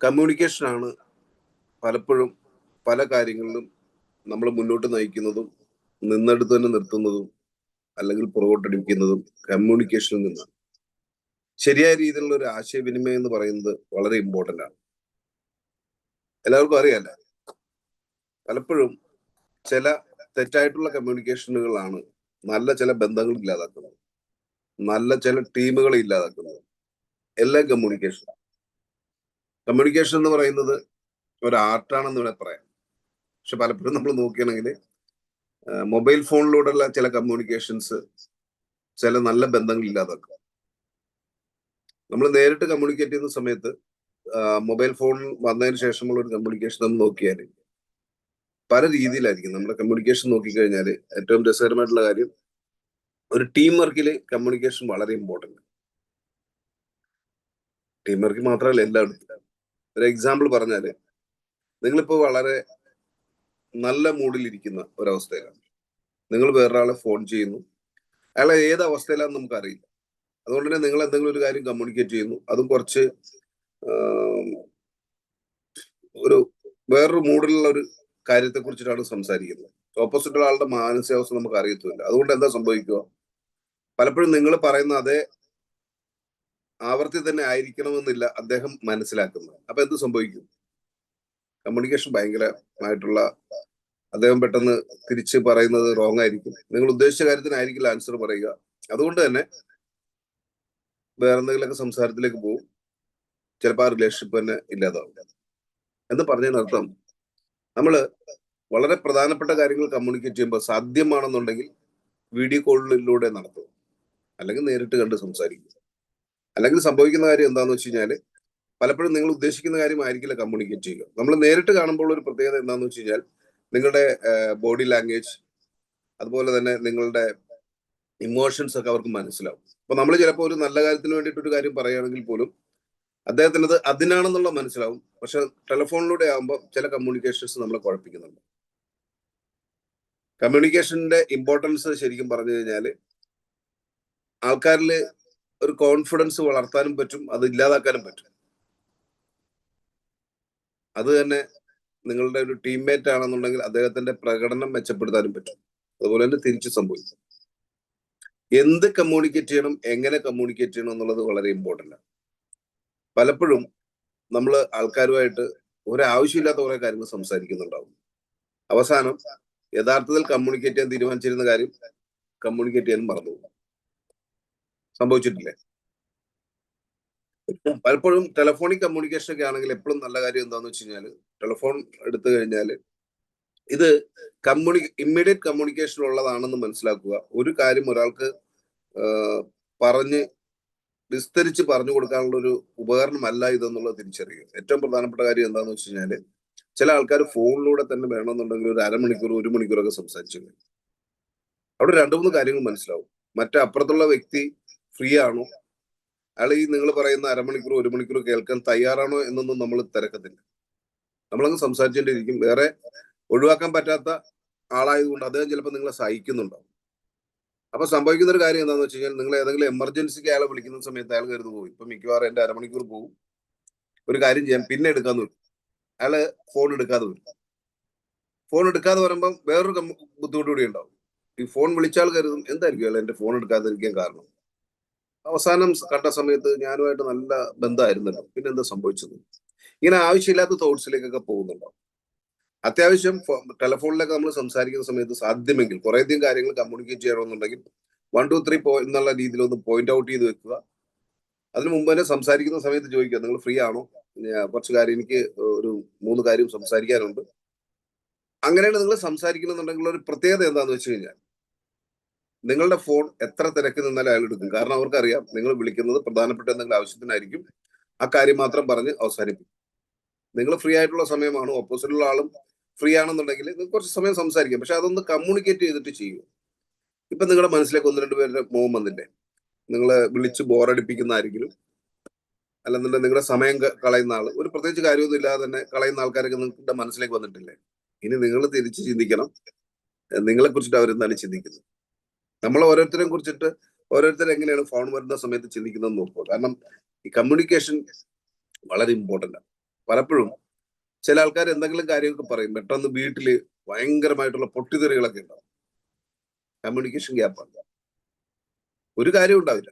കമ്മ്യൂണിക്കേഷനാണ് പലപ്പോഴും പല കാര്യങ്ങളിലും നമ്മൾ മുന്നോട്ട് നയിക്കുന്നതും നിന്നെടുത്ത് തന്നെ നിർത്തുന്നതും അല്ലെങ്കിൽ പുറകോട്ടടിപ്പിക്കുന്നതും കമ്മ്യൂണിക്കേഷനിൽ നിന്നാണ്. ശരിയായ രീതിയിലുള്ള ഒരു ആശയവിനിമയം എന്ന് പറയുന്നത് വളരെ ഇമ്പോർട്ടന്റ് ആണ്. എല്ലാവർക്കും അറിയാല്ല പലപ്പോഴും ചില തെറ്റായിട്ടുള്ള കമ്മ്യൂണിക്കേഷനുകളാണ് നല്ല ചില ബന്ധങ്ങൾ ഇല്ലാതാക്കുന്നത്. നല്ല ചില ടീമുകളെ ഇല്ലാതാക്കുന്നത്. എല്ലാ കമ്മ്യൂണിക്കേഷൻ കമ്മ്യൂണിക്കേഷൻ എന്ന് പറയുന്നത് ഒരു ആർട്ടാണെന്ന് വേണേൽ പറയാം. പക്ഷെ പലപ്പോഴും നമ്മൾ നോക്കുകയാണെങ്കിൽ മൊബൈൽ ഫോണിലൂടെയുള്ള ചില കമ്മ്യൂണിക്കേഷൻസ് ചില നല്ല ബന്ധങ്ങൾ ഇല്ലാതാക്കും നമ്മൾ നേരിട്ട് കമ്മ്യൂണിക്കേറ്റ് ചെയ്യുന്ന സമയത്ത് മൊബൈൽ ഫോൺ വന്നതിന് ശേഷമുള്ള ഒരു കമ്മ്യൂണിക്കേഷൻ നമ്മൾ നോക്കിയാൽ പല രീതിയിലായിരിക്കും. നമ്മുടെ കമ്മ്യൂണിക്കേഷൻ നോക്കിക്കഴിഞ്ഞാൽ ഏറ്റവും രസകരമായിട്ടുള്ള കാര്യം ഒരു ടീം വർക്കിൽ കമ്മ്യൂണിക്കേഷൻ വളരെ ഇമ്പോർട്ടന്റ് ടീം വർക്ക് മാത്രമല്ല എല്ലായിടത്തും. ഒരു എക്സാമ്പിൾ പറഞ്ഞാൽ നിങ്ങളിപ്പോ വളരെ നല്ല മൂഡിൽ ഇരിക്കുന്ന ഒരവസ്ഥയിലാണ്. നിങ്ങൾ വേറൊരാളെ ഫോൺ ചെയ്യുന്നു. അയാളെ ഏത് അവസ്ഥയിലാണെന്ന് നമുക്കറിയില്ല. അതുകൊണ്ട് തന്നെ നിങ്ങൾ എന്തെങ്കിലും ഒരു കാര്യം കമ്മ്യൂണിക്കേറ്റ് ചെയ്യുന്നു. അതും കുറച്ച് ഒരു വേറൊരു മൂഡിലുള്ള ഒരു കാര്യത്തെ കുറിച്ചിട്ടാണ് സംസാരിക്കുന്നത്. ഓപ്പോസിറ്റ് ആളുടെ മാനസികാവസ്ഥ നമുക്ക് അറിയത്തില്ല അതുകൊണ്ട് എന്താ സംഭവിക്കുക? പലപ്പോഴും നിങ്ങൾ പറയുന്ന അതേ ആവർത്തി തന്നെ ആയിരിക്കണമെന്നില്ല അദ്ദേഹം മനസ്സിലാക്കുന്നത്. അപ്പൊ എന്ത് സംഭവിക്കും? കമ്മ്യൂണിക്കേഷൻ ഭയങ്കരമായിട്ടുള്ള അദ്ദേഹം പെട്ടെന്ന് തിരിച്ച് പറയുന്നത് റോങ് ആയിരിക്കും. നിങ്ങൾ ഉദ്ദേശിച്ച കാര്യത്തിനായിരിക്കില്ല ആൻസർ പറയുക. അതുകൊണ്ട് തന്നെ വേറെ എന്തെങ്കിലുമൊക്കെ സംസാരത്തിലേക്ക് പോകും. ചിലപ്പോൾ ആ റിലേഷൻഷിപ്പ് തന്നെ ഇല്ലാതാവും. എന്ന് പറഞ്ഞതിനർത്ഥം നമ്മൾ വളരെ പ്രധാനപ്പെട്ട കാര്യങ്ങൾ കമ്മ്യൂണിക്കേറ്റ് ചെയ്യുമ്പോൾ സാധ്യമാണെന്നുണ്ടെങ്കിൽ വീഡിയോ കോളിലൂടെ നടത്തും അല്ലെങ്കിൽ നേരിട്ട് കണ്ട് സംസാരിക്കും അല്ലെങ്കിൽ സംഭവിക്കുന്ന കാര്യം എന്താന്ന് വെച്ച് കഴിഞ്ഞാൽ പലപ്പോഴും നിങ്ങൾ ഉദ്ദേശിക്കുന്ന കാര്യമായിരിക്കില്ല കമ്മ്യൂണിക്കേറ്റ് ചെയ്യുക. നമ്മൾ നേരിട്ട് കാണുമ്പോൾ ഒരു പ്രത്യേകത എന്താണെന്ന് വെച്ച് കഴിഞ്ഞാൽ നിങ്ങളുടെ ബോഡി ലാംഗ്വേജ് അതുപോലെ തന്നെ നിങ്ങളുടെ ഇമോഷൻസ് ഒക്കെ അവർക്ക് മനസ്സിലാവും. അപ്പൊ നമ്മൾ ചിലപ്പോൾ ഒരു നല്ല കാര്യത്തിന് വേണ്ടിയിട്ട് ഒരു കാര്യം പറയുകയാണെങ്കിൽ പോലും അദ്ദേഹത്തിനത് അത് അതിനാണെന്നുള്ള മനസ്സിലാവും. പക്ഷെ ടെലിഫോണിലൂടെ ആകുമ്പോൾ ചില കമ്മ്യൂണിക്കേഷൻസ് നമ്മളെ കുഴപ്പിക്കുന്നുണ്ട്. കമ്മ്യൂണിക്കേഷന്റെ ഇമ്പോർട്ടൻസ് ശരിക്കും പറഞ്ഞു കഴിഞ്ഞാൽ ആൾക്കാരിൽ ഒരു കോൺഫിഡൻസ് വളർത്താനും പറ്റും അത് ഇല്ലാതാക്കാനും പറ്റും. അത് തന്നെ നിങ്ങളുടെ ഒരു ടീംമേറ്റ് ആണെന്നുണ്ടെങ്കിൽ അദ്ദേഹത്തിന്റെ പ്രകടനം മെച്ചപ്പെടുത്താനും പറ്റും. അതുപോലെ തന്നെ തിരിച്ചു സംഭവിക്കും. എന്ത് കമ്മ്യൂണിക്കേറ്റ് ചെയ്യണം എങ്ങനെ കമ്മ്യൂണിക്കേറ്റ് ചെയ്യണം എന്നുള്ളത് വളരെ ഇമ്പോർട്ടന്റ് ആണ്. പലപ്പോഴും നമ്മൾ ആൾക്കാരുമായിട്ട് ഒരാവശ്യമില്ലാത്ത കുറെ കാര്യങ്ങൾ സംസാരിക്കുന്നുണ്ടാവും. അവസാനം യഥാർത്ഥത്തിൽ കമ്മ്യൂണിക്കേറ്റ് ചെയ്യാൻ തീരുമാനിച്ചിരുന്ന കാര്യം കമ്മ്യൂണിക്കേറ്റ് ചെയ്യാൻ മറന്നു സംഭവിച്ചിട്ടില്ലേ? പലപ്പോഴും ടെലഫോണിക് കമ്മ്യൂണിക്കേഷൻ ഒക്കെ ആണെങ്കിൽ എപ്പോഴും നല്ല കാര്യം എന്താണെന്ന് വെച്ച് കഴിഞ്ഞാൽ ടെലിഫോൺ എടുത്തു കഴിഞ്ഞാൽ ഇത് കമ്മ്യൂണി ഇമ്മീഡിയറ്റ് കമ്മ്യൂണിക്കേഷൻ ഉള്ളതാണെന്ന് മനസ്സിലാക്കുക. ഒരു കാര്യം ഒരാൾക്ക് പറഞ്ഞ് വിസ്തരിച്ച് പറഞ്ഞു കൊടുക്കാനുള്ള ഒരു ഉപകരണമല്ല ഇതെന്നുള്ളത് തിരിച്ചറിയുക. ഏറ്റവും പ്രധാനപ്പെട്ട കാര്യം എന്താണെന്ന് വെച്ച് കഴിഞ്ഞാൽ ചില ആൾക്കാർ ഫോണിലൂടെ തന്നെ വേണമെന്നുണ്ടെങ്കിൽ ഒരു അരമണിക്കൂർ ഒരു മണിക്കൂറൊക്കെ സംസാരിച്ചു അവിടെ രണ്ടു മൂന്ന് കാര്യങ്ങൾ മനസ്സിലാവും. മറ്റേ അപ്പുറത്തുള്ള വ്യക്തി ഫ്രീ ആണോ അയാൾ ഈ നിങ്ങൾ പറയുന്ന അരമണിക്കൂർ ഒരു മണിക്കൂർ കേൾക്കാൻ തയ്യാറാണോ എന്നൊന്നും നമ്മൾ തിരക്കത്തില്ല. നമ്മളങ്ങ് സംസാരിച്ചുകൊണ്ടിരിക്കും വേറെ ഒഴിവാക്കാൻ പറ്റാത്ത ആളായതുകൊണ്ട് അദ്ദേഹം ചിലപ്പോൾ നിങ്ങളെ സഹിക്കുന്നുണ്ടാവും. അപ്പൊ സംഭവിക്കുന്ന ഒരു കാര്യം എന്താണെന്ന് വെച്ച് കഴിഞ്ഞാൽ നിങ്ങൾ ഏതെങ്കിലും എമർജൻസിക്ക് അയാളെ വിളിക്കുന്ന സമയത്ത് അയാൾ കരുത് പോകും ഇപ്പൊ മിക്കവാറും എന്റെ അരമണിക്കൂർ പോകും ഒരു കാര്യം ചെയ്യാം. പിന്നെ എടുക്കാന്ന് വരും. അയാൾ ഫോൺ എടുക്കാതെ വരും. ഫോൺ എടുക്കാതെ വരുമ്പം വേറൊരു ബുദ്ധിമുട്ട് കൂടി ഉണ്ടാവും. ഈ ഫോൺ വിളിച്ചാൽ കരുതും. എന്തായിരിക്കും അയാൾ എന്റെ ഫോൺ എടുക്കാതിരിക്കാൻ കാരണം? അവസാനം കണ്ട സമയത്ത് ഞാനുമായിട്ട് നല്ല ബന്ധമായിരുന്നല്ലോ. പിന്നെ എന്താ സംഭവിച്ചത്? ഇങ്ങനെ ആവശ്യമില്ലാത്ത തോട്ട്സിലേക്കൊക്കെ പോകുന്നുണ്ടാവും അത്യാവശ്യം ടെലഫോണിലൊക്കെ നമ്മൾ സംസാരിക്കുന്ന സമയത്ത് സാധ്യമെങ്കിൽ കുറേയധികം കാര്യങ്ങൾ കമ്മ്യൂണിക്കേറ്റ് ചെയ്യണമെന്നുണ്ടെങ്കിൽ വൺ ടു ത്രീ എന്നുള്ള രീതിയിൽ ഒന്ന് പോയിന്റ് ഔട്ട് ചെയ്ത് വെക്കുക. അതിന് മുമ്പ് തന്നെ സംസാരിക്കുന്ന സമയത്ത് ചോദിക്കുക നിങ്ങൾ ഫ്രീ ആണോ? കുറച്ച് കാര്യം എനിക്ക് ഒരു മൂന്ന് കാര്യം സംസാരിക്കാനുണ്ട്. അങ്ങനെയാണ് നിങ്ങൾ സംസാരിക്കണമെന്നുണ്ടെങ്കിൽ ഒരു പ്രത്യേകത എന്താണെന്ന് വെച്ച് കഴിഞ്ഞാൽ നിങ്ങളുടെ ഫോൺ എത്ര തിരക്ക് നിന്നാലും അയാൾ എടുക്കും. കാരണം അവർക്കറിയാം നിങ്ങൾ വിളിക്കുന്നത് പ്രധാനപ്പെട്ട എന്തെങ്കിലും ആവശ്യത്തിനായിരിക്കും. ആ കാര്യം മാത്രം പറഞ്ഞ് അവസാനിപ്പിക്കും. നിങ്ങൾ ഫ്രീ ആയിട്ടുള്ള സമയമാണ് ഓപ്പോസിറ്റുള്ള ആളും ഫ്രീ ആണെന്നുണ്ടെങ്കിൽ നിങ്ങൾക്ക് കുറച്ച് സമയം സംസാരിക്കാം. പക്ഷെ അതൊന്ന് കമ്മ്യൂണിക്കേറ്റ് ചെയ്തിട്ട് ചെയ്യൂ ഇപ്പൊ നിങ്ങളുടെ മനസ്സിലേക്ക് ഒന്ന് രണ്ട് പേരുടെ മോഹം വന്നില്ലേ? നിങ്ങളെ വിളിച്ച് ബോറടിപ്പിക്കുന്ന ആരെങ്കിലും അല്ലെന്നുണ്ടെങ്കിൽ നിങ്ങളുടെ സമയം കളയുന്ന ആൾ ഒരു പ്രത്യേകിച്ച് കാര്യമൊന്നും ഇല്ലാതെ തന്നെ കളയുന്ന ആൾക്കാരൊക്കെ നിങ്ങളുടെ മനസ്സിലേക്ക് വന്നിട്ടില്ലേ? ഇനി നിങ്ങൾ തിരിച്ച് ചിന്തിക്കണം. നിങ്ങളെ കുറിച്ചിട്ട് അവരെന്താണ് ചിന്തിക്കുന്നത്? നമ്മൾ ഓരോരുത്തരെയും കുറിച്ചിട്ട് ഓരോരുത്തർ എങ്ങനെയാണ് ഫോൺ വരുന്ന സമയത്ത് ചിന്തിക്കുന്നത് നോക്കുക. കാരണം ഈ കമ്മ്യൂണിക്കേഷൻ വളരെ ഇമ്പോർട്ടന്റ് ആണ്. പലപ്പോഴും ചില ആൾക്കാർ എന്തെങ്കിലും കാര്യമൊക്കെ പറയും പെട്ടെന്ന് വീട്ടിൽ ഭയങ്കരമായിട്ടുള്ള പൊട്ടിത്തെറികളൊക്കെ ഉണ്ടാവും. കമ്മ്യൂണിക്കേഷൻ ഗ്യാപ്പാണ് ഒരു കാര്യം ഉണ്ടാവില്ല.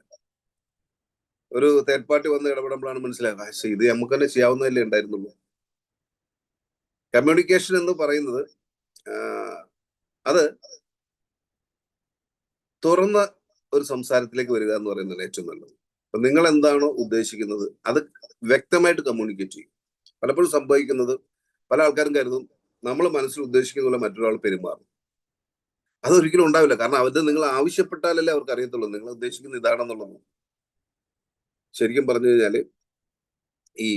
ഒരു തേർഡ് പാർട്ടി വന്ന് ഇടപെടുമ്പോഴാണ് മനസ്സിലാക്കുക "ശ്ശെ, ഇത് നമുക്ക് തന്നെ ചെയ്യാവുന്നതല്ലേ ഉണ്ടായിരുന്നുള്ളൂ. കമ്മ്യൂണിക്കേഷൻ എന്ന് പറയുന്നത് അത് തുറന്ന ഒരു സംസാരത്തിലേക്ക് വരിക എന്ന് പറയുന്നതാണ് ഏറ്റവും നല്ലത്. അപ്പൊ നിങ്ങൾ എന്താണോ ഉദ്ദേശിക്കുന്നത് അത് വ്യക്തമായിട്ട് കമ്മ്യൂണിക്കേറ്റ് ചെയ്യും. പലപ്പോഴും സംഭവിക്കുന്നത് പല ആൾക്കാരും കരുതും നമ്മൾ മനസ്സിൽ ഉദ്ദേശിക്കുന്ന പോലെ മറ്റൊരാൾ പെരുമാറും. അതൊരിക്കലും ഉണ്ടാവില്ല. കാരണം അവരുടെ നിങ്ങൾ ആവശ്യപ്പെട്ടാലല്ലേ അവർക്ക് അറിയത്തുള്ളൂ. നിങ്ങൾ ഉദ്ദേശിക്കുന്ന ഇതാണെന്നുള്ളത്. ശരിക്കും പറഞ്ഞു കഴിഞ്ഞാൽ ഈ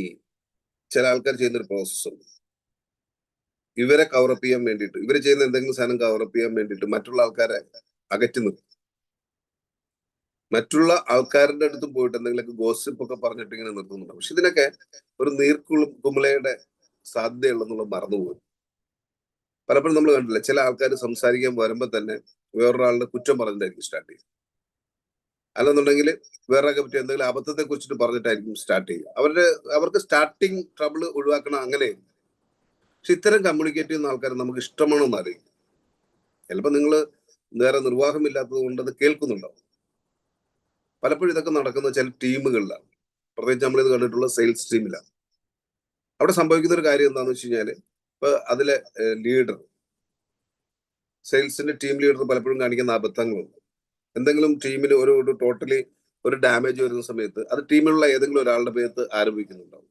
ചില ആൾക്കാർ ചെയ്യുന്ന ഒരു പ്രോസസ് ഉണ്ട്. ഇവരെ കവറപ്പ് ചെയ്യാൻ വേണ്ടിയിട്ട് ഇവരെ ചെയ്യുന്ന എന്തെങ്കിലും സാധനം കവറപ്പ് ചെയ്യാൻ വേണ്ടിയിട്ട് മറ്റുള്ള ആൾക്കാരെ അകറ്റി നിർത്തും. മറ്റുള്ള ആൾക്കാരുടെ അടുത്ത് പോയിട്ട് എന്തെങ്കിലുമൊക്കെ ഗോസിപ്പ് ഒക്കെ പറഞ്ഞിട്ട് ഇങ്ങനെ നിർത്തുന്നുണ്ട്. പക്ഷെ ഇതിനൊക്കെ ഒരു നീർക്കുളു കുമലയുടെ സാധ്യതയുള്ളെന്നുള്ളത് മറന്നുപോകും. പലപ്പോഴും നമ്മൾ കണ്ടില്ല ചില ആൾക്കാർ സംസാരിക്കാൻ വരുമ്പോൾ തന്നെ വേറൊരാളുടെ കുറ്റം പറഞ്ഞിട്ടായിരിക്കും സ്റ്റാർട്ട് ചെയ്യുക. അല്ലെന്നുണ്ടെങ്കിൽ വേറെ പറ്റി എന്തെങ്കിലും അബദ്ധത്തെ കുറിച്ചിട്ട് പറഞ്ഞിട്ടായിരിക്കും സ്റ്റാർട്ട് ചെയ്യുക. അവരുടെ അവർക്ക് സ്റ്റാർട്ടിങ് ട്രബിൾ ഒഴിവാക്കണം അങ്ങനെ പക്ഷെ ഇത്തരം കമ്മ്യൂണിക്കേറ്റ് ചെയ്യുന്ന ആൾക്കാർ നമുക്ക് ഇഷ്ടമാണോ എന്ന് അറിയില്ല. ചിലപ്പോൾ നിങ്ങൾ വേറെ നിർവാഹമില്ലാത്തത് കൊണ്ട് അത് കേൾക്കുന്നുണ്ടാവും. പലപ്പോഴും ഇതൊക്കെ നടക്കുന്നത് ചില ടീമുകളിലാണ്. പ്രത്യേകിച്ച് നമ്മളിത് കണ്ടിട്ടുള്ള സെയിൽസ് ടീമിലാണ് അവിടെ സംഭവിക്കുന്ന ഒരു കാര്യം എന്താണെന്ന് വെച്ച് കഴിഞ്ഞാൽ ഇപ്പൊ അതിലെ ലീഡർ സെയിൽസിന്റെ ടീം ലീഡർ പലപ്പോഴും കാണിക്കുന്ന അബദ്ധങ്ങളുണ്ട്. എന്തെങ്കിലും ടീമിൽ ഒരു ടോട്ടലി ഒരു ഡാമേജ് വരുന്ന സമയത്ത് അത് ടീമിലുള്ള ഏതെങ്കിലും ഒരാളുടെ പേര് ആരംഭിക്കുന്നുണ്ടാവും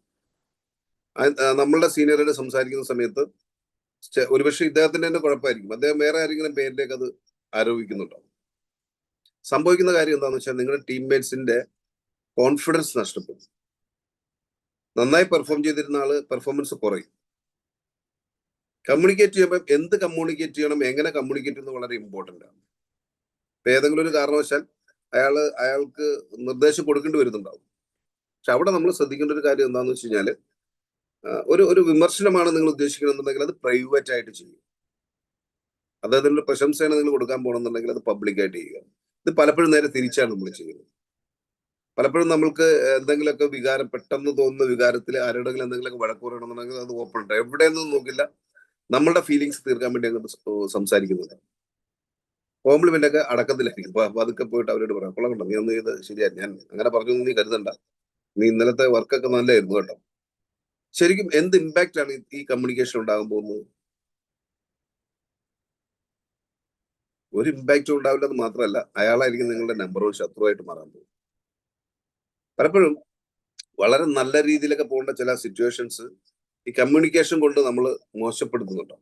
നമ്മളുടെ സീനിയറുടെ സംസാരിക്കുന്ന സമയത്ത് ഒരുപക്ഷെ ഇദ്ദേഹത്തിന്റെ തന്നെ കുഴപ്പമായിരിക്കും. അദ്ദേഹം വേറെ ആരെങ്കിലും പേരിലേക്ക് അത് ആരോപിക്കുന്നുണ്ടാവും. സംഭവിക്കുന്ന കാര്യം എന്താണെന്ന് വെച്ചാൽ നിങ്ങളുടെ ടീംമേറ്റ്സിന്റെ കോൺഫിഡൻസ് നഷ്ടപ്പെടും. നന്നായി പെർഫോം ചെയ്തിരുന്ന ആൾ പെർഫോമൻസ് കുറയും. കമ്മ്യൂണിക്കേറ്റ് ചെയ്യുമ്പോൾ എന്ത് കമ്മ്യൂണിക്കേറ്റ് ചെയ്യണം എങ്ങനെ കമ്മ്യൂണിക്കേറ്റ് ചെയ്യുന്നത് വളരെ ഇമ്പോർട്ടന്റ് ആണ്. ഇപ്പം ഏതെങ്കിലും ഒരു കാരണവശാൽ അയാൾ അയാൾക്ക് നിർദ്ദേശം കൊടുക്കേണ്ടി വരുന്നുണ്ടാവും. പക്ഷെ അവിടെ നമ്മൾ ശ്രദ്ധിക്കേണ്ട ഒരു കാര്യം എന്താണെന്ന് വെച്ച് കഴിഞ്ഞാൽ ഒരു ഒരു വിമർശനമാണ് നിങ്ങൾ ഉദ്ദേശിക്കണമെന്നുണ്ടെങ്കിൽ അത് പ്രൈവറ്റ് ആയിട്ട് ചെയ്യും. അതായത് പ്രശംസയാണ് നിങ്ങൾ കൊടുക്കാൻ പോകണമെന്നുണ്ടെങ്കിൽ അത് പബ്ലിക്കായിട്ട് ചെയ്യുക. ഇത് പലപ്പോഴും നേരെ തിരിച്ചാണ് നമ്മൾ ചെയ്യുന്നത്. പലപ്പോഴും നമ്മൾക്ക് എന്തെങ്കിലുമൊക്കെ വികാരം പെട്ടെന്ന് തോന്നുന്ന വികാരത്തിൽ ആരോടെങ്കിലും എന്തെങ്കിലുമൊക്കെ വഴക്ക് പറയണമെന്നുണ്ടെങ്കിൽ അത് ഓപ്പൺ ഉണ്ട്. എവിടെയൊന്നും നോക്കില്ല. നമ്മളുടെ ഫീലിങ്സ് തീർക്കാൻ വേണ്ടി അങ്ങോട്ട് സംസാരിക്കുന്നത് കോംപ്ലിമെന്റ് ഒക്കെ അടക്കത്തിലായിരിക്കും. അപ്പൊ അതൊക്കെ പോയിട്ട് അവരോട് പറയാം. കൊള്ളാം കണ്ടോ നീ ഒന്ന് ഇത് ശരിയാ. ഞാൻ അങ്ങനെ പറഞ്ഞു നീ കരുതണ്ട. നീ ഇന്നലത്തെ വർക്കൊക്കെ നല്ലായിരുന്നു കേട്ടോ. ശരിക്കും എന്ത് ഇമ്പാക്റ്റ് ആണ് ഈ കമ്മ്യൂണിക്കേഷൻ ഉണ്ടാകാൻ പോകുന്നത്? ഒരു ഇമ്പാക്റ്റും ഉണ്ടാവില്ലെന്ന് മാത്രമല്ല അയാളായിരിക്കും നിങ്ങളുടെ നമ്പർ വൺ ശത്രുവായിട്ട് മാറാൻ പോകും പലപ്പോഴും വളരെ നല്ല രീതിയിലൊക്കെ പോകേണ്ട ചില സിറ്റുവേഷൻസ് ഈ കമ്മ്യൂണിക്കേഷൻ കൊണ്ട് നമ്മൾ മോശപ്പെടുത്തുന്നുണ്ടോ.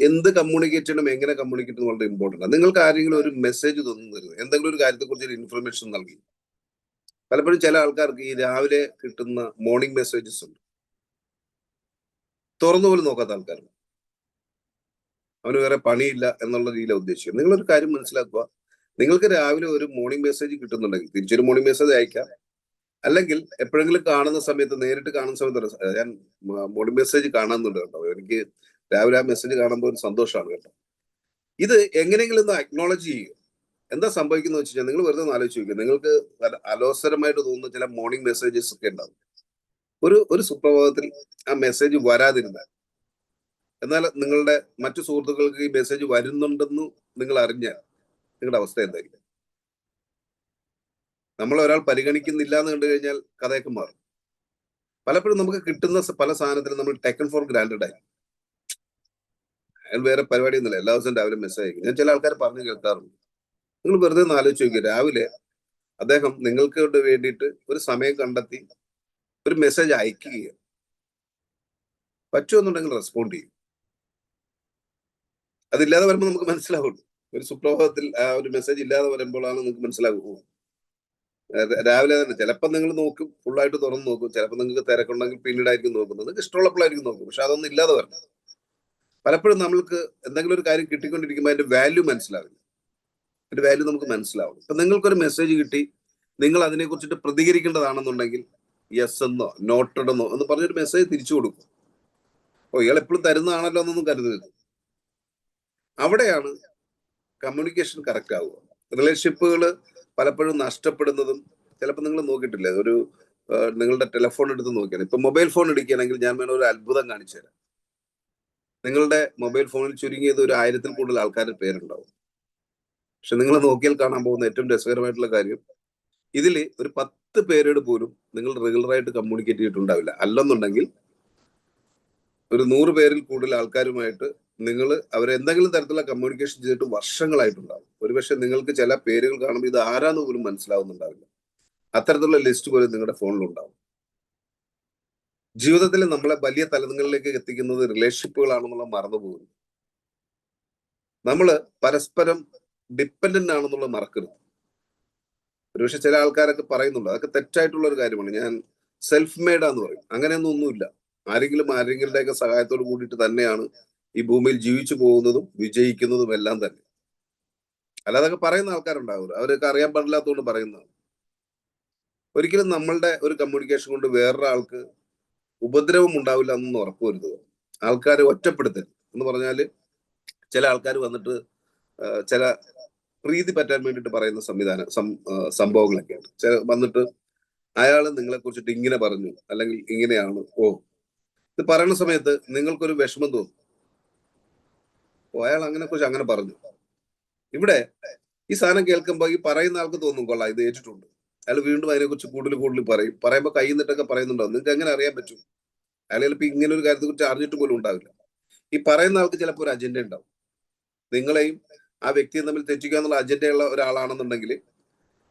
എന്ത് കമ്മ്യൂണിക്കേറ്റ് ചെയ്യണം എങ്ങനെ കമ്മ്യൂണിക്കേറ്റ് വളരെ ഇമ്പോർട്ടന്റ് ആണ്. നിങ്ങൾക്ക് ആരെങ്കിലും ഒരു മെസ്സേജ് തരുന്നത് എന്തെങ്കിലും ഒരു കാര്യത്തെക്കുറിച്ച് ഒരു ഇൻഫർമേഷൻ നൽകി. പലപ്പോഴും ചില ആൾക്കാർക്ക് ഈ രാവിലെ കിട്ടുന്ന മോർണിംഗ് മെസ്സേജസ് ഉണ്ട്. തുറന്നു പോലും നോക്കാത്ത ആൾക്കാരുണ്ട്. അവന് വേറെ പണിയില്ല എന്നുള്ള രീതിയിലാണ് ഉദ്ദേശിക്കുന്നത്. നിങ്ങളൊരു കാര്യം മനസ്സിലാക്കുക. നിങ്ങൾക്ക് രാവിലെ ഒരു മോർണിംഗ് മെസ്സേജ് കിട്ടുന്നുണ്ടെങ്കിൽ തിരിച്ചൊരു മോർണിംഗ് മെസ്സേജ് അയക്കാം. അല്ലെങ്കിൽ എപ്പോഴെങ്കിലും കാണുന്ന സമയത്ത് നേരിട്ട് കാണുന്ന സമയത്ത് ഞാൻ മോർണിംഗ് മെസ്സേജ് കാണുന്നുണ്ട് കേട്ടോ. എനിക്ക് രാവിലെ ആ മെസ്സേജ് കാണുമ്പോൾ ഒരു സന്തോഷമാണ് കേട്ടോ. ഇത് എങ്ങനെയെങ്കിലും ഒന്ന് അക്നോളജ് ചെയ്യുക. എന്താ സംഭവിക്കുന്നത് വെച്ച് കഴിഞ്ഞാൽ നിങ്ങൾ വെറുതെ ഒന്ന് ആലോചിച്ച് നോക്കുക നിങ്ങൾക്ക് അലോസരമായിട്ട് തോന്നുന്ന ചില മോർണിംഗ് മെസ്സേജസ് ഒക്കെ ഉണ്ടാവും. ഒരു ഒരു സുപ്രഭാതത്തിൽ ആ മെസ്സേജ് വരാതിരുന്നാൽ എന്നാൽ നിങ്ങളുടെ മറ്റു സുഹൃത്തുക്കൾക്ക് ഈ മെസ്സേജ് വരുന്നുണ്ടെന്ന് നിങ്ങൾ അറിഞ്ഞാൽ നിങ്ങളുടെ അവസ്ഥ എന്തായിരിക്കും? നമ്മൾ ഒരാൾ പരിഗണിക്കുന്നില്ല എന്ന് കണ്ടു കഴിഞ്ഞാൽ കഥയൊക്കെ മാറും. പലപ്പോഴും നമുക്ക് കിട്ടുന്ന പല സാധനത്തിനും നമ്മൾ ടേക്കൺ ഫോർ ഗ്രാൻഡഡ് ആയി അയാൾ വേറെ പരിപാടി ഒന്നുമില്ല. എല്ലാ ദിവസവും രാവിലെ മെസ്സേജ് അയക്കും. ഞാൻ ചില ആൾക്കാർ പറഞ്ഞു കേൾക്കാറുണ്ട്. നിങ്ങൾ വെറുതെ ഒന്ന് ആലോചിച്ച് നോക്കി രാവിലെ അദ്ദേഹം നിങ്ങൾക്ക് വേണ്ടിയിട്ട് ഒരു സമയം കണ്ടെത്തി ഒരു മെസ്സേജ് അയക്കുകയാണ്. പറ്റുമെന്നുണ്ടെങ്കിൽ റെസ്പോണ്ട് ചെയ്യും. അതില്ലാതെ വരുമ്പോൾ നമുക്ക് മനസ്സിലാവുള്ളൂ. ഒരു സുപ്രഭാതത്തിൽ ആ ഒരു മെസ്സേജ് ഇല്ലാതെ വരുമ്പോഴാണ് നിങ്ങൾക്ക് മനസ്സിലാകും രാവിലെ തന്നെ ചിലപ്പോൾ നിങ്ങൾ നോക്കും ഫുള്ളായിട്ട് തുറന്ന് നോക്കും. ചിലപ്പോൾ നിങ്ങൾക്ക് തിരക്കുണ്ടെങ്കിൽ പിന്നീടായിരിക്കും നോക്കുന്നത്. നിങ്ങൾക്ക് ഇഷ്ടമുള്ളപ്പോഴായിരിക്കും നോക്കും. പക്ഷെ അതൊന്നും ഇല്ലാതെ വരണം. പലപ്പോഴും നമ്മൾക്ക് എന്തെങ്കിലും ഒരു കാര്യം കിട്ടിക്കൊണ്ടിരിക്കുമ്പോൾ അതിന്റെ വാല്യൂ മനസ്സിലാവില്ല. അതിന്റെ വാല്യൂ നമുക്ക് മനസ്സിലാവും ഇപ്പൊ നിങ്ങൾക്കൊരു മെസ്സേജ് കിട്ടി. നിങ്ങൾ അതിനെ കുറിച്ചിട്ട് പ്രതികരിക്കേണ്ടതാണെന്നുണ്ടെങ്കിൽ യെസ് എന്നോ നോട്ടഡ് എന്നോ എന്ന് പറഞ്ഞൊരു മെസ്സേജ് തിരിച്ചു കൊടുക്കും. ഓ ഇയാൾ എപ്പോഴും തരുന്നതാണല്ലോ എന്നൊന്നും കരുതരുത്. അവിടെയാണ് കമ്മ്യൂണിക്കേഷൻ കറക്റ്റ് ആവുക. റിലേഷൻഷിപ്പുകൾ പലപ്പോഴും നഷ്ടപ്പെടുന്നതും ചിലപ്പോൾ നിങ്ങൾ നോക്കിയിട്ടില്ല? ഒരു നിങ്ങളുടെ ടെലിഫോൺ എടുത്ത് നോക്കിയാൽ ഇപ്പൊ മൊബൈൽ ഫോൺ എടുക്കുകയാണെങ്കിൽ ഞാൻ വേണം ഒരു അത്ഭുതം കാണിച്ചു തരാം. നിങ്ങളുടെ മൊബൈൽ ഫോണിൽ ചുരുങ്ങിയത് ഒരു ആയിരത്തിൽ കൂടുതൽ ആൾക്കാരുടെ പേരുണ്ടാവും. പക്ഷെ നിങ്ങൾ നോക്കിയാൽ കാണാൻ പോകുന്ന ഏറ്റവും രസകരമായിട്ടുള്ള കാര്യം ഇതിൽ ഒരു പത്ത് പേരോട് പോലും നിങ്ങൾ റെഗുലറായിട്ട് കമ്മ്യൂണിക്കേറ്റ് ചെയ്തിട്ടുണ്ടാവില്ല. അല്ലെന്നുണ്ടെങ്കിൽ ഒരു നൂറ് പേരിൽ കൂടുതൽ ആൾക്കാരുമായിട്ട് നിങ്ങൾ അവരെന്തെങ്കിലും തരത്തിലുള്ള കമ്മ്യൂണിക്കേഷൻ ചെയ്തിട്ട് വർഷങ്ങളായിട്ടുണ്ടാവും. ഒരുപക്ഷെ നിങ്ങൾക്ക് ചില പേരുകൾ കാണുമ്പോൾ ഇത് ആരാന്ന് പോലും മനസ്സിലാവുന്നുണ്ടാവില്ല. അത്തരത്തിലുള്ള ലിസ്റ്റ് പോലും നിങ്ങളുടെ ഫോണിലുണ്ടാവും. ജീവിതത്തിൽ നമ്മളെ വലിയ തലങ്ങളിലേക്ക് എത്തിക്കുന്നത് റിലേഷൻഷിപ്പുകളാണെന്നുള്ള മറന്നു പോകുന്നു. നമ്മൾ പരസ്പരം ഡിപ്പെൻഡന്റ് ആണെന്നുള്ള മറക്കരുത്. ഒരുപക്ഷെ ചില ആൾക്കാരൊക്കെ പറയുന്നുണ്ട് അതൊക്കെ തെറ്റായിട്ടുള്ള ഒരു കാര്യമാണ്. ഞാൻ സെൽഫ് മെയ്ഡാന്ന് പറയും. അങ്ങനെയൊന്നും ഒന്നുമില്ല. ആരെങ്കിലും ആരെങ്കിലുടെയൊക്കെ സഹായത്തോട് കൂടിയിട്ട് തന്നെയാണ് ഈ ഭൂമിയിൽ ജീവിച്ചു പോകുന്നതും വിജയിക്കുന്നതും എല്ലാം തന്നെ. അല്ലാതൊക്കെ പറയുന്ന ആൾക്കാരുണ്ടാവും അവരൊക്കെ അറിയാൻ പാടില്ലാത്തതുകൊണ്ട് പറയുന്നതാണ്. ഒരിക്കലും നമ്മളുടെ ഒരു കമ്മ്യൂണിക്കേഷൻ കൊണ്ട് വേറൊരാൾക്ക് ഉപദ്രവം ഉണ്ടാവില്ല എന്നൊന്നും ഉറപ്പുവരുത്തുക ആൾക്കാരെ ഒറ്റപ്പെടുത്തരുത്. എന്ന് പറഞ്ഞാൽ ചില ആൾക്കാർ വന്നിട്ട് ചില പ്രീതി പറ്റാൻ വേണ്ടിയിട്ട് പറയുന്ന സംവിധാനം സംഭവങ്ങളൊക്കെയാണ്. ചില വന്നിട്ട് അയാൾ നിങ്ങളെ കുറിച്ചിട്ട് ഇങ്ങനെ പറഞ്ഞു അല്ലെങ്കിൽ ഇങ്ങനെയാണ് ഓ. ഇത് പറയുന്ന സമയത്ത് നിങ്ങൾക്കൊരു വിഷമം തോന്നും. അയാൾ അങ്ങനെ കുറിച്ച് അങ്ങനെ പറഞ്ഞു. ഇവിടെ ഈ സാധനം കേൾക്കുമ്പോൾ ഈ പറയുന്ന ആൾക്ക് തോന്നും കൊള്ളാം ഇത് ഏറ്റിട്ടുണ്ട്. അയാൾ വീണ്ടും അതിനെക്കുറിച്ച് കൂടുതൽ കൂടുതൽ പറയും. പറയുമ്പോൾ കൈ നിന്നിട്ടൊക്കെ പറയുന്നുണ്ടാവും. നിങ്ങൾക്ക് എങ്ങനെ അറിയാൻ പറ്റും? അയാൾ ചിലപ്പോൾ ഇങ്ങനെ ഒരു കാര്യത്തെ കുറിച്ച് അറിഞ്ഞിട്ട് പോലും ഉണ്ടാവില്ല. ഈ പറയുന്ന ആൾക്ക് ചിലപ്പോ ഒരു അജണ്ട ഉണ്ടാവും. നിങ്ങളെയും ആ വ്യക്തിയും തമ്മിൽ തെറ്റിക്കുക എന്നുള്ള അജണ്ടയുള്ള ഒരാളാണെന്നുണ്ടെങ്കിൽ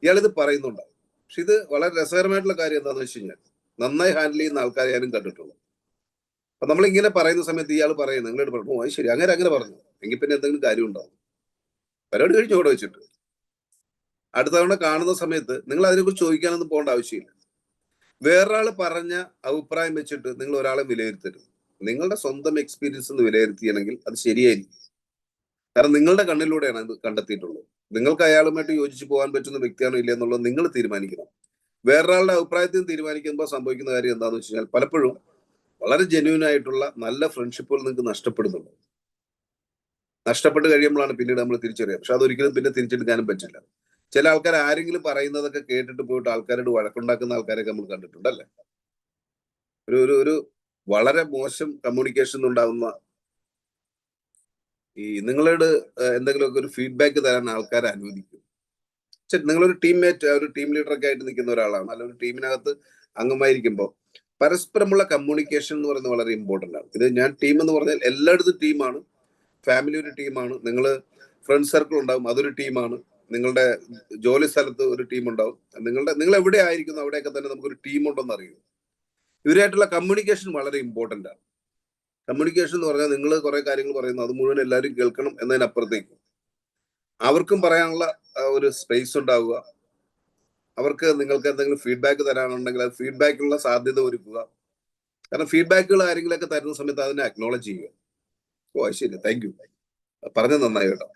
ഇയാൾ ഇത് പറയുന്നുണ്ടാവും. പക്ഷെ ഇത് വളരെ രസകരമായിട്ടുള്ള കാര്യം എന്താണെന്ന് വെച്ച് കഴിഞ്ഞാൽ നന്നായി ഹാൻഡിൽ ചെയ്യുന്ന ആൾക്കാരെ ഞാനും കണ്ടിട്ടുള്ളൂ. അപ്പൊ നമ്മൾ ഇങ്ങനെ പറയുന്ന സമയത്ത് ഇയാൾ പറയുന്നത് നിങ്ങളോട് പറഞ്ഞു ഓ ശരി. അങ്ങനെ അങ്ങനെ പറഞ്ഞു. എങ്കിൽ പിന്നെ എന്തെങ്കിലും കാര്യം ഉണ്ടാവും. പരിപാടി കഴിഞ്ഞു അവിടെ വെച്ചിട്ട്. അടുത്ത തവണ കാണുന്ന സമയത്ത് നിങ്ങൾ അതിനെക്കുറിച്ച് ചോദിക്കാനൊന്നും പോകേണ്ട ആവശ്യമില്ല. വേറൊരാൾ പറഞ്ഞ അഭിപ്രായം വെച്ചിട്ട് നിങ്ങൾ ഒരാളെ വിലയിരുത്തരുത്. നിങ്ങളുടെ സ്വന്തം എക്സ്പീരിയൻസ് എന്ന് വിലയിരുത്തിയാണെങ്കിൽ അത് ശരിയായിരിക്കും. കാരണം നിങ്ങളുടെ കണ്ണിലൂടെയാണ് അത് കണ്ടെത്തിയിട്ടുള്ളത്. നിങ്ങൾക്ക് അയാളുമായിട്ട് യോജിച്ച് പോകാൻ പറ്റുന്ന വ്യക്തിയാണോ ഇല്ല എന്നുള്ളത് നിങ്ങൾ തീരുമാനിക്കണം. വേറൊരാളുടെ അഭിപ്രായത്തിൽ തീരുമാനിക്കുമ്പോൾ സംഭവിക്കുന്ന കാര്യം എന്താണെന്ന് വെച്ച് കഴിഞ്ഞാൽ പലപ്പോഴും വളരെ ജെന്യൂൻ ആയിട്ടുള്ള നല്ല ഫ്രണ്ട്ഷിപ്പുകൾ നിങ്ങൾക്ക് നഷ്ടപ്പെടുന്നുണ്ട്. നഷ്ടപ്പെട്ട് കഴിയുമ്പോഴാണ് പിന്നീട് നമ്മൾ തിരിച്ചറിയുക. പക്ഷെ അതൊരിക്കലും പിന്നെ തിരിച്ചെടുക്കാനും പറ്റില്ല. ചില ആൾക്കാർ ആരെങ്കിലും പറയുന്നതൊക്കെ കേട്ടിട്ട് പോയിട്ട് ആൾക്കാരോട് വഴക്കുണ്ടാക്കുന്ന ആൾക്കാരൊക്കെ നമ്മൾ കണ്ടിട്ടുണ്ടല്ലേ? ഒരു ഒരു ഒരു വളരെ മോശം കമ്മ്യൂണിക്കേഷൻ ഉണ്ടാകുന്ന ഈ നിങ്ങളോട് എന്തെങ്കിലുമൊക്കെ ഒരു ഫീഡ്ബാക്ക് തരാൻ ആൾക്കാരെ അനുവദിക്കും. നിങ്ങളൊരു ടീംമേറ്റ് ഒരു ടീം ലീഡർ ഒക്കെ ആയിട്ട് നിൽക്കുന്ന ഒരാളാണ്. അല്ലെങ്കിൽ ഒരു ടീമിനകത്ത് അംഗമായിരിക്കുമ്പോൾ പരസ്പരമുള്ള കമ്മ്യൂണിക്കേഷൻ എന്ന് പറയുന്നത് വളരെ ഇമ്പോർട്ടന്റ് ആണ്. ഇത് ഞാൻ ടീം എന്ന് പറഞ്ഞാൽ എല്ലായിടത്തും ടീമാണ് ഫാമിലി ഒരു ടീമാണ് നിങ്ങൾ ഫ്രണ്ട് സർക്കിൾ ഉണ്ടാവും അതൊരു ടീമാണ് നിങ്ങളുടെ ജോലി സ്ഥലത്ത് ഒരു ടീം ഉണ്ടാവും. നിങ്ങളുടെ നിങ്ങൾ എവിടെ ആയിരിക്കുന്നു അവിടെയൊക്കെ തന്നെ നമുക്കൊരു ടീം ഉണ്ടെന്ന് അറിയും ഇവരായിട്ടുള്ള കമ്മ്യൂണിക്കേഷൻ വളരെ ഇമ്പോർട്ടന്റ് ആണ്. കമ്മ്യൂണിക്കേഷൻ എന്ന് പറഞ്ഞാൽ നിങ്ങൾ കുറെ കാര്യങ്ങൾ പറയുന്നു അത് മുഴുവൻ എല്ലാവരും കേൾക്കണം എന്നതിനപ്പുറത്തേക്ക്. അവർക്കും പറയാനുള്ള ഒരു സ്പേസ് ഉണ്ടാവുക. അവർക്ക് നിങ്ങൾക്ക് എന്തെങ്കിലും ഫീഡ്ബാക്ക് തരാനുണ്ടെങ്കിൽ അത് ഫീഡ്ബാക്കിനുള്ള സാധ്യത ഒരുക്കുക. കാരണം ഫീഡ്ബാക്കുകൾ ആരെങ്കിലുമൊക്കെ തരുന്ന സമയത്ത് അതിനെ അക്നോളജ് ചെയ്യുക. ഓ ശരി. താങ്ക് യു പറഞ്ഞത് നന്നായി കേട്ടോ.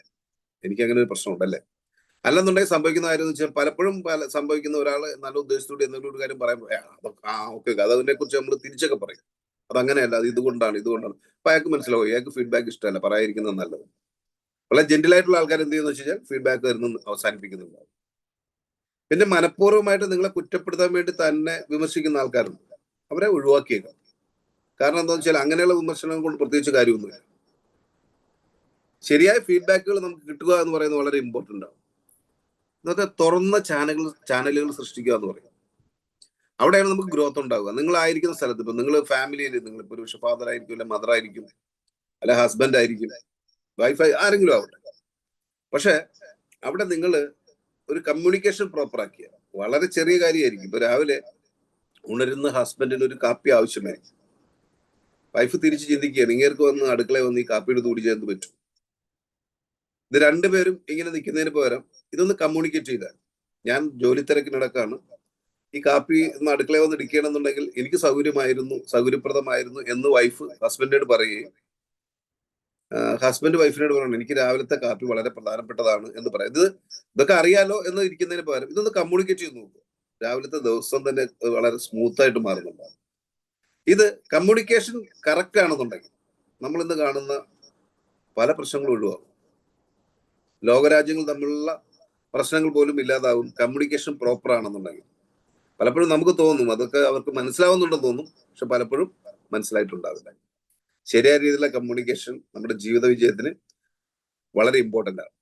എനിക്ക് അങ്ങനെ ഒരു പ്രശ്നമുണ്ടല്ലേ അല്ലെന്നുണ്ടെങ്കിൽ സംഭവിക്കുന്ന കാര്യം എന്ന് വെച്ചാൽ പലപ്പോഴും പല സംഭവിക്കുന്ന ഒരാൾ നല്ല ഉദ്ദേശത്തോടെ എന്തെങ്കിലും ഒരു കാര്യം പറയാൻ "ഏ, അതൊക്കെ ആ ഓക്കെ അത് അതിനെ കുറിച്ച് നമ്മൾ തിരിച്ചൊക്കെ പറയും. അത് അങ്ങനെയല്ല അത് ഇതുകൊണ്ടാണ് ഇതുകൊണ്ടാണ്. അപ്പൊ അയാൾക്ക് മനസ്സിലാവും അയാൾക്ക് ഫീഡ്ബാക്ക് ഇഷ്ടമല്ല. പറയാതിരിക്കുന്നത് നല്ലത്. വളരെ ജെന്റിൽ ആയിട്ടുള്ള ആൾക്കാർ എന്ത് ചെയ്യുന്ന വെച്ചാൽ ഫീഡ്ബാക്ക് വരുന്ന അവസാനിപ്പിക്കുന്നുണ്ടാവും പിന്നെ മനഃപൂർവമായിട്ട് നിങ്ങളെ കുറ്റപ്പെടുത്താൻ വേണ്ടി തന്നെ വിമർശിക്കുന്ന ആൾക്കാരുണ്ട്. അവരെ ഒഴിവാക്കിയേക്കാം. കാരണം എന്താണെന്ന് വെച്ചാൽ അങ്ങനെയുള്ള വിമർശനങ്ങൾ കൊണ്ട് പ്രത്യേകിച്ച് കാര്യമൊന്നുമില്ല. ശരിയായ ഫീഡ്ബാക്കുകൾ നമുക്ക് കിട്ടുക എന്ന് പറയുന്നത് വളരെ ഇമ്പോർട്ടന്റ് ആണ്. ഇന്നത്തെ തുറന്ന ചാനലുകൾ ചാനലുകൾ സൃഷ്ടിക്കുക എന്ന് പറയും. അവിടെയാണ് നമുക്ക് ഗ്രോത്ത് ഉണ്ടാവുക. നിങ്ങൾ ആയിരിക്കുന്ന സ്ഥലത്ത് ഇപ്പൊ നിങ്ങൾ ഫാമിലിയിൽ നിങ്ങൾ ഇപ്പൊ ഒരു ഫാദർ ആയിരിക്കും അല്ലെ മദർ ആയിരിക്കും അല്ലെ ഹസ്ബൻഡ് ആയിരിക്കും. വൈഫ് ആരെങ്കിലും ആവട്ടെ. പക്ഷെ അവിടെ നിങ്ങൾ ഒരു കമ്മ്യൂണിക്കേഷൻ പ്രോപ്പർ ആക്കിയ വളരെ ചെറിയ കാര്യമായിരിക്കും. ഇപ്പൊ രാവിലെ ഉണരുന്ന ഹസ്ബൻഡിന് ഒരു കാപ്പി ആവശ്യമായിരിക്കും. വൈഫ് തിരിച്ച് ചിന്തിക്കുകയാണ് ഇങ്ങേർക്ക് വന്ന് അടുക്കള വന്ന് ഈ കാപ്പിയുടെ തൂടി ചേർന്ന് പറ്റും. ഇത് രണ്ടുപേരും ഇങ്ങനെ നിൽക്കുന്നതിന് പകരം ഇതൊന്ന് കമ്മ്യൂണിക്കേറ്റ് ചെയ്താൽ ഞാൻ ജോലി തിരക്കിനിടക്കാണ്. ഈ കാപ്പി ഒന്ന് അടുക്കള വന്ന് ഇടിക്കണമെന്നുണ്ടെങ്കിൽ എനിക്ക് സൗകര്യമായിരുന്നു സൗകര്യപ്രദമായിരുന്നു എന്ന് വൈഫ് ഹസ്ബൻഡിനോട് പറയുകയും ഹസ്ബൻഡ് വൈഫിനോട് പറയണം എനിക്ക് രാവിലത്തെ കാപ്പി വളരെ പ്രധാനപ്പെട്ടതാണ് എന്ന് പറയാം. ഇത് ഇതൊക്കെ അറിയാലോ എന്ന് ഇരിക്കുന്നതിന് പകരം ഇതൊന്ന് കമ്മ്യൂണിക്കേറ്റ് ചെയ്ത് നോക്കുക രാവിലത്തെ ദിവസം തന്നെ വളരെ സ്മൂത്ത് ആയിട്ട് മാറുന്നുണ്ടാവും. ഇത് കമ്മ്യൂണിക്കേഷൻ കറക്റ്റ് ആണെന്നുണ്ടെങ്കിൽ നമ്മൾ ഇന്ന് കാണുന്ന പല പ്രശ്നങ്ങളും ഒഴിവാകും ലോകരാജ്യങ്ങൾ തമ്മിലുള്ള പ്രശ്നങ്ങൾ പോലും ഇല്ലാതാവും. കമ്മ്യൂണിക്കേഷൻ പ്രോപ്പർ ആണെന്നുണ്ടെങ്കിൽ. പലപ്പോഴും നമുക്ക് തോന്നും അതൊക്കെ അവർക്ക് മനസ്സിലാവുന്നുണ്ടെന്ന് തോന്നും പക്ഷെ പലപ്പോഴും മനസ്സിലായിട്ടുണ്ടാവില്ല. ശരിയായ രീതിയിലുള്ള കമ്മ്യൂണിക്കേഷൻ നമ്മുടെ ജീവിത വിജയത്തിന് വളരെ ഇമ്പോർട്ടന്റ് ആണ്.